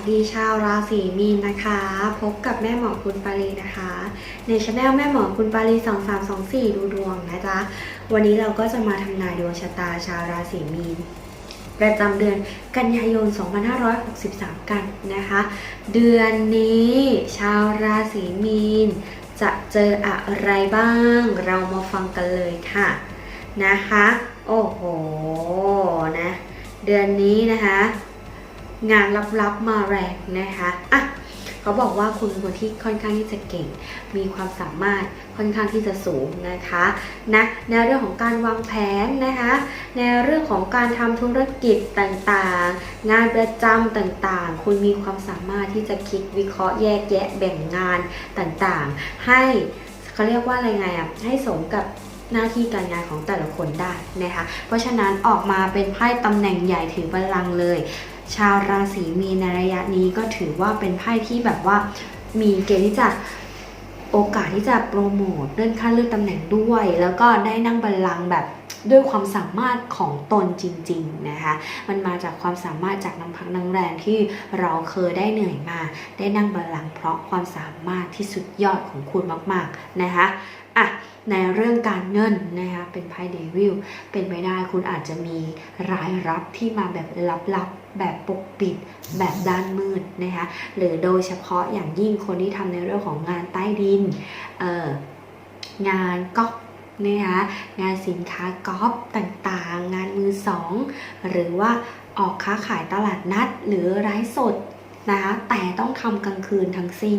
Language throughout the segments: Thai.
สดีชาวราศีมีนนะคะ พบกับแม่หมอคุณปารีนะคะ ในช anel แม่หมอคุณปารี2324 ดูดวงนะจ๊ะ วันนี้เราก็จะมาทำนายดวงชะตาชาวราศีมีน ประจำเดือนกันยายน 2563 กันนะคะ เดือนนี้ชาวราศีมีน จะเจออะไรบ้าง เรามาฟังกันเลยค่ะนะคะ โอ้โหนะ เดือนนี้นะคะ งานลับๆมาแรงนะคะอะเขาบอกว่าคุณเป็นคนที่ค่อนข้างที่จะเก่ง มีความสามารถค่อนข้างที่จะสูงนะคะนะในเรื่องของการวางแผนนะคะ ในเรื่องของการทำธุรกิจต่างๆ งานประจำต่างๆ คุณมีความสามารถที่จะคิดวิเคราะห์แยกแยะแบ่งงานต่างๆ ให้เขาเรียกว่าอะไรไงอะให้สมกับหน้าที่การงานของแต่ละคนได้นะคะ เพราะฉะนั้นออกมาเป็นไพ่ตำแหน่งใหญ่ถือบัลลังก์เลย ชาวราศีมีนในระยะนี้ก็ถือว่าเป็นไพ่ที่แบบว่ามีเกณฑ์ที่จะโอกาสที่จะโปรโมทเลื่อนขั้นเลื่อนตำแหน่งด้วย แล้วก็ได้นั่งบัลลังก์แบบด้วยความสามารถของตนจริงๆนะคะ มันมาจากความสามารถจากน้ำพักน้ำแรงที่เราเคยได้เหนื่อยมา ได้นั่งบัลลังก์เพราะความสามารถที่สุดยอดของคุณมากๆนะคะ อะในเรื่องการเงินนะคะเป็นไพ่เดวิลเป็นไปได้คุณอาจจะมีรายรับที่มาแบบลับๆ แบบปกปิด แบบด้านมืดนะคะหรือโดยเฉพาะอย่างยิ่งคนที่ทำในเรื่องของงานใต้ดินเอ่องานก๊อปนะคะงานสินค้าก๊อปต่างๆ งานมือสองหรือว่าออกค้าขายตลาดนัดหรือไร้สดนะคะแต่ต้องทำกลางคืนทั้งสิ้น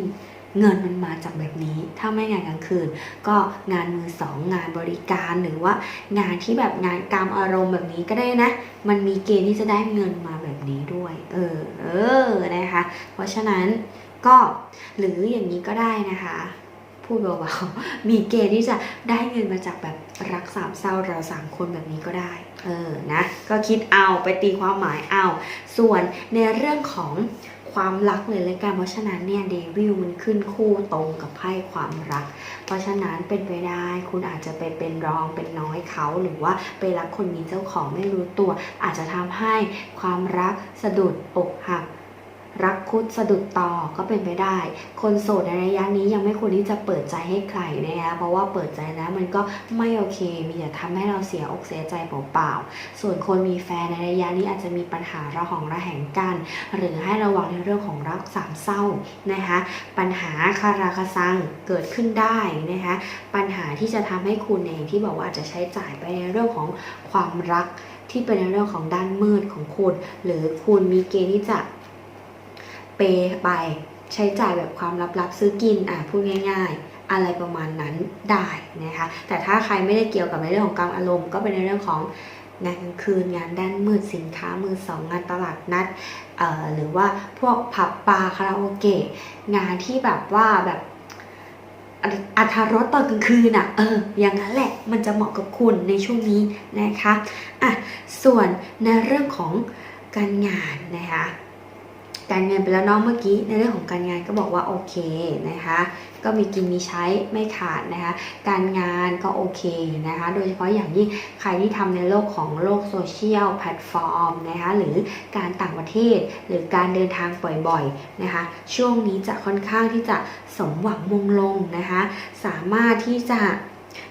เงินมันมาจากแบบนี้ ถ้าไม่งานกลางคืน ก็งานมือสองงานบริการหรือว่างานที่แบบงานกรรมอารมณ์แบบนี้ก็ได้นะ มันมีเกณฑ์ที่จะได้เงินมาแบบนี้ด้วย เออ เออนะคะ เพราะฉะนั้นก็หรืออย่างนี้ก็ได้นะคะ พูดเบาๆมีเกณฑ์ที่จะได้เงินมาจากแบบรักสามเศร้าเราสามคนแบบนี้ก็ได้เออนะก็คิดเอาไปตีความหมายเอา ส่วนในเรื่องของ ความรักเลยเลยกันเพราะฉะนั้นเนี่ยเดวิลมันขึ้นคู่ตรงกับไพ่ความรัก เพราะฉะนั้นเป็นไปได้คุณอาจจะไปเป็นรองเป็นน้อยเขาหรือว่าไปรักคนมีเจ้าของไม่รู้ตัว อาจจะทำให้ความรักสะดุดอกหัก รักคุดสะดุดต่อก็เป็นไปได้ คนโสดในระยะนี้ยังไม่ควรที่จะเปิดใจให้ใครนะคะเพราะว่าเปิดใจแล้วมันก็ไม่โอเค มีแต่ทำให้เราเสียอกเสียใจเปล่าๆส่วนคนมีแฟนในระยะนี้อาจจะมีปัญหาระหองระแหงกัน หรือให้ระวังในเรื่องของรักสามเศร้านะคะปัญหาคาราคาซังเกิดขึ้นได้นะคะปัญหาที่จะทำให้คุณเองที่บอกว่าจจะใช้จ่ายไปในเรื่องของความรักที่เป็นในเรื่องของด้านมืดของคุณ หรือคุณมีเกณฑ์ที่จะ เปย์ไปใช้จ่ายแบบความลับๆซื้อกินอะพูดง่าย ๆอะไรประมาณนั้นได้นะคะ แต่ถ้าใครไม่ได้เกี่ยวกับในเรื่องของการอารมณ์ ก็เป็นในเรื่องของงานกลางคืนงานด้านมืดสินค้ามือสองงานตลาดนัดหรือว่าพวกผับบาร์คาราโอเกะงานที่แบบว่าแบบอัตอัธรสตอนกลางคืนอะเอออย่างนั้นแหละมันจะเหมาะกับคุณในช่วงนี้นะคะอะส่วนในเรื่องของการงานนะคะ การเงินไปแล้วน้องเมื่อกี้ในเรื่องของการงานก็บอกว่าโอเคนะคะก็มีกินมีใช้ไม่ขาดนะคะการงานก็โอเคนะคะโดยเฉพาะอย่างยิ่งใครที่ทำในโลกของโลกโซเชียลแพลตฟอร์มนะคะหรือการต่างประเทศ หรือการเดินทางบ่อยๆนะคะช่วงนี้จะค่อนข้างที่จะสมหวังมงลงนะคะสามารถที่จะ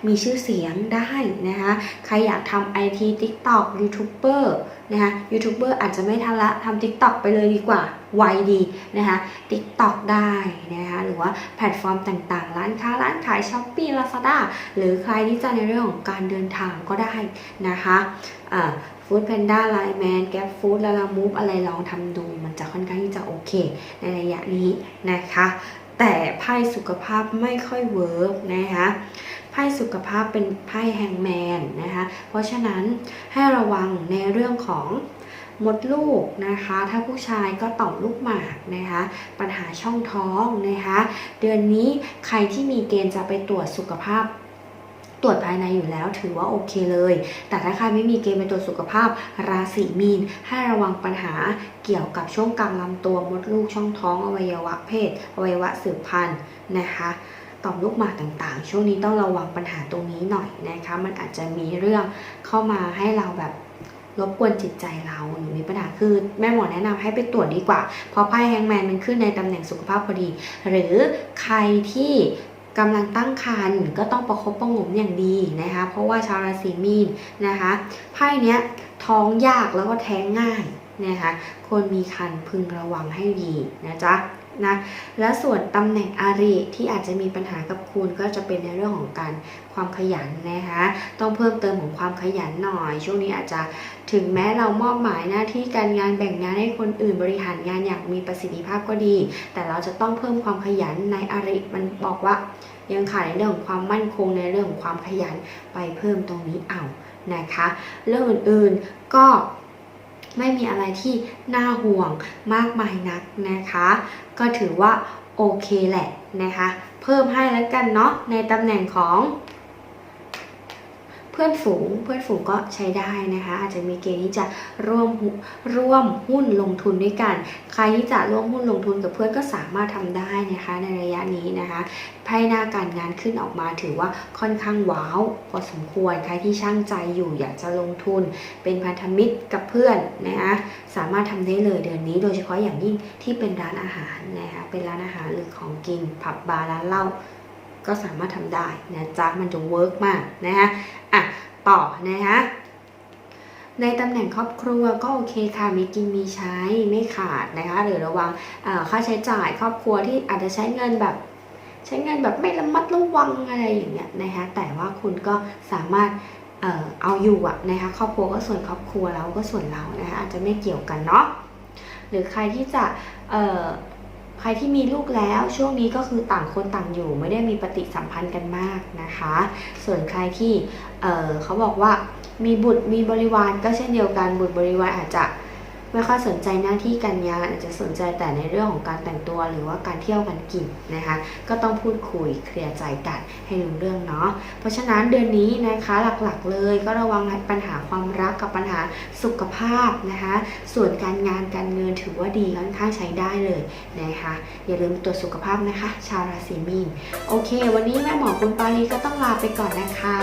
มีชื่อเสียงได้นะคะใครอยากทำไอที TikTok ยูทูบเบอร์นะคะยูทูบเบอร์อาจจะไม่ทันละทำ TikTok ไปเลยดีกว่าไวดีนะคะ TikTok ได้นะคะหรือว่าแพลตฟอร์มต่างๆ ร้านค้าร้านขาย s h อ p e e Lazada หรือใครที่จะในเรื่องของการเดินทางก็ได้นะคะฟู้ดแพนด้าไลแมนแก p ฟู้ดลาลามูฟอะไรลองทำดู มันจะค่อนข้างที่จะโอเค ในระยะนี้นะคะ แต่ไพ่สุขภาพไม่ค่อยเวิร์กนะคะ ไพ่สุขภาพเป็นไพ่แฮงแมนนะคะ เพราะฉะนั้นให้ระวังในเรื่องของมดลูกนะคะ ถ้าผู้ชายก็ต่อมลูกหมากนะคะ ปัญหาช่องท้องนะคะ เดือนนี้ใครที่มีเกณฑ์จะไปตรวจสุขภาพตรวจภายในอยู่แล้วถือว่าโอเคเลย แต่ถ้าใครไม่มีเกณฑ์ไปตรวจสุขภาพราศีมีน ให้ระวังปัญหาเกี่ยวกับช่วงกลางลำตัวมดลูกช่องท้องอวัยวะเพศ อวัยวะสืบพันธุ์นะคะ ต่อมลูกหมากต่างๆ ช่วงนี้ต้องระวังปัญหาตรงนี้หน่อยนะคะ มันอาจจะมีเรื่องเข้ามาให้เราแบบรบกวนจิตใจเราหรือมีปัญหาคือแม่หมอแนะนำให้ไปตรวจดีกว่า เพราะไพ่แฮงแมนมันขึ้นในตำแหน่งสุขภาพพอดี หรือใครที่กำลังตั้งครรภ์ก็ต้องประคบประงมอย่างดีนะคะ เพราะว่าชาวราศีมีนนะคะไพ่เนี้ยท้องยากแล้วก็แท้งง่ายนะคะคนมีคันพึงระวังให้ดีนะจ๊ะ นะและส่วนตำแหน่งอาริที่อาจจะมีปัญหากับคุณก็จะเป็นในเรื่องของการความขยันนะคะต้องเพิ่มเติมของความขยันหน่อย ช่วงนี้อาจจะถึงแม้เรามอบหมายหน้าที่การงานแบ่งงานให้คนอื่นบริหารงานอย่างมีประสิทธิภาพก็ดี แต่เราจะต้องเพิ่มความขยันในอาริมันบอกว่า ยังขาดในเรื่องของความมั่นคงในเรื่องของความขยันไปเพิ่มตรงนี้เอานะคะ เรื่องอื่นๆก็ ไม่มีอะไรที่น่าห่วงมากมายนักนะคะ ก็ถือว่าโอเคแหละนะคะ เพิ่มให้แล้วกันเนาะในตำแหน่งของ เพื่อนฝูงเพื่อนฝูงก็ใช้ได้นะคะ อาจจะมีเกณฑ์ที่จะร่วมร่วมหุ้นลงทุนด้วยกัน ใครที่จะร่วมหุ้นลงทุนกับเพื่อนก็สามารถทำได้นะคะในระยะนี้นะคะไพ่หน้าการงานขึ้นออกมาถือว่าค่อนข้างว้าวพอสมควรใครที่ช่างใจอยู่อยากจะลงทุน เป็นพันธมิตรกับเพื่อนนะคะสามารถทำได้เลยเดือนนี้ โดยเฉพาะอย่างยิ่งที่เป็นร้านอาหารนะคะเป็นร้านอาหารหรือของกินผับบาร์ร้านเหล้า ก็สามารถทำได้นะจ๊ะมันจะเวิร์กมากนะคะอะต่อนะคะในตำแหน่งครอบครัวก็โอเคค่ะมีกินมีใช้ไม่ขาดนะคะหรือระวังค่าใช้จ่ายครอบครัวที่อาจจะใช้เงินแบบ ใช้เงินแบบไม่ระมัดระวังอะไรอย่างเงี้ยนะคะแต่ว่าคุณก็สามารถเอเอาอยู่อะนะคะครอบครัวก็ส่วนครอบครัวเราก็ส่วนเรานะคะอาจจะไม่เกี่ยวกันเนาะหรือใครที่จะ ใครที่มีลูกแล้วช่วงนี้ก็คือต่างคนต่างอยู่ ไม่ได้มีปฏิสัมพันธ์กันมากนะคะ ส่วนใครที่เเขาบอกว่ามีบุตรมีบริวารก็เช่นเดียวกันบุตรบริวารอาจจะ ไม่ค่อยสนใจหน้าที่การงานอาจจะสนใจแต่ในเรื่องของการแต่งตัวหรือว่าการเที่ยวกันกินนะคะ ก็ต้องพูดคุยเคลียร์ใจกันให้รู้เรื่องเนาะเพราะฉะนั้นเดือนนี้นะคะหลักๆ เลยก็ระวังปัญหาความรักกับปัญหาสุขภาพนะคะ ส่วนการงานการเงินถือว่าดีค่อนข้างใช้ได้เลยนะคะอย่าลืมตรวจสุขภาพนะคะ ชาวราศีมีนโอเค วันนี้แม่หมอคุณปารีก็ต้องลาไปก่อนนะคะ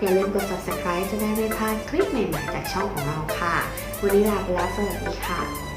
อย่าลืมกด subscribe จะได้ไม่พลาดคลิปใหม่ๆจากช่องของเราค่ะ วันนี้ลาไปแล้วสวัสดีค่ะ